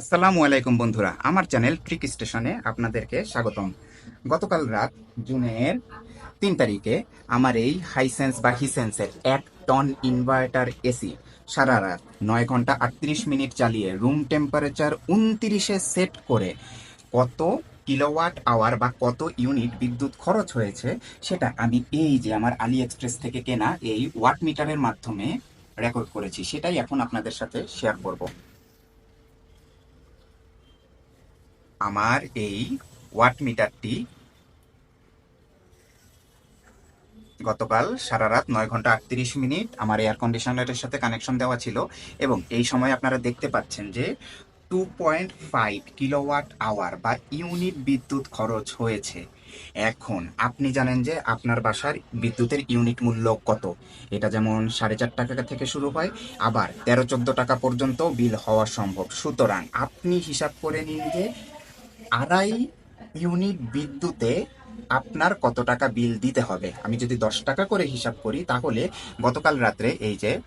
আসসালামু আলাইকুম বন্ধুরা, আমার চ্যানেল ট্রিক স্টেশনে আপনাদেরকে স্বাগতম। গতকাল রাত জুনের তিন তারিখে আমার এই হাইসেন্স বা হিসেন্সের এক টন ইনভার্টার এসি সারা রাত নয় ঘণ্টা আটত্রিশ মিনিট চালিয়ে রুম টেম্পারেচার উনত্রিশে সেট করে কত কিলোওয়াট আওয়ার বা কত ইউনিট বিদ্যুৎ খরচ হয়েছে সেটা আমি এই যে আমার আলি এক্সপ্রেস থেকে কেনা এই ওয়াট মিটারের মাধ্যমে রেকর্ড করেছি, সেটাই এখন আপনাদের সাথে শেয়ার করব। আমার এই ওয়াট মিটারটি গতকাল সারা রাত নয় ঘণ্টা আটত্রিশ মিনিট আমার এয়ার কন্ডিশনারের সাথে কানেকশন দেওয়া ছিল এবং এই সময় আপনারা দেখতে পাচ্ছেন যে two point five kilowatt hour বা ইউনিট বিদ্যুৎ খরচ হয়েছে। এখন আপনি জানেন যে আপনার বাসার বিদ্যুতের ইউনিট মূল্য কত? এটা যেমন সাড়ে চার টাকা থেকে শুরু হয়, আবার তেরো চোদ্দ টাকা পর্যন্ত বিল হওয়া সম্ভব। সুতরাং আপনি হিসাব করে নিন যে আড়াই ইউনিট বিদ্যুতে আপনার কত টাকা বিল দিতে হবে? আমি যদি দশ টাকা করে হিসাব করি, তাহলে গতকাল রাত্রে এই যে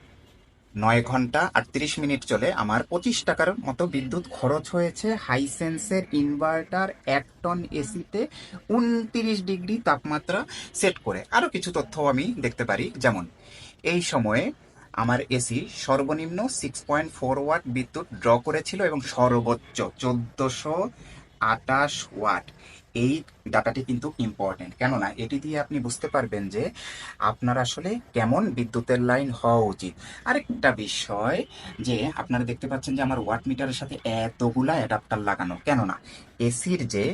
নয় ঘণ্টা আটত্রিশ মিনিট চলে, আমার পঁচিশ টাকার মতো বিদ্যুৎ খরচ হয়েছে। হাইসেন্সের ইনভার্টার এক টন এসিতে উনত্রিশ ডিগ্রি তাপমাত্রা সেট করে। আরও কিছু তথ্য আমি দেখতে পারি। যেমন, এই সময়ে আমার এসি সর্বনিম্ন সিক্স পয়েন্ট ফোর ওয়াট বিদ্যুৎ ড্র করেছিল এবং সর্বোচ্চ চোদ্দশো আটাশ ওয়াট। এই ডাটাটি কিন্তু ইম্পর্টেন্ট কেননা এটি দিয়ে আপনি বুঝতে পারবেন যে আপনার আসলে কেমন বিদ্যুতের লাইন হওয়া উচিত। আরেকটা বিষয় যে আপনারা দেখতে পাচ্ছেন যে আমার ওয়াট মিটারের সাথে এতগুলা অ্যাডাপ্টার লাগানো। কেননা এসির যে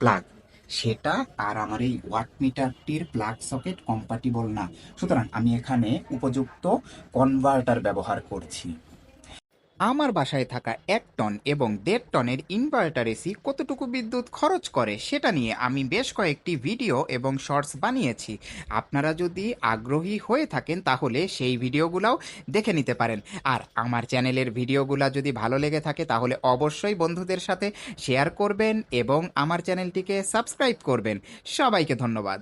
প্লাগ সেটা আর আমার এই ওয়াট মিটারটির প্লাগ সকেট কম্পাটিবল না। সুতরাং আমি এখানে উপযুক্ত কনভার্টার ব্যবহার করছি। আমার বাসায় থাকা এক টন এবং দেড় টনের ইনভার্টার এসি কতটুকু বিদ্যুৎ খরচ করে সেটা নিয়ে আমি বেশ কয়েকটি ভিডিও এবং শর্টস বানিয়েছি। আপনারা যদি আগ্রহী হয়ে থাকেন তাহলে সেই ভিডিওগুলোও দেখে নিতে পারেন। আর আমার চ্যানেলের ভিডিওগুলো যদি ভালো লেগে থাকে তাহলে অবশ্যই বন্ধুদের সাথে শেয়ার করবেন এবং আমার চ্যানেলটিকে সাবস্ক্রাইব করবেন। সবাইকে ধন্যবাদ।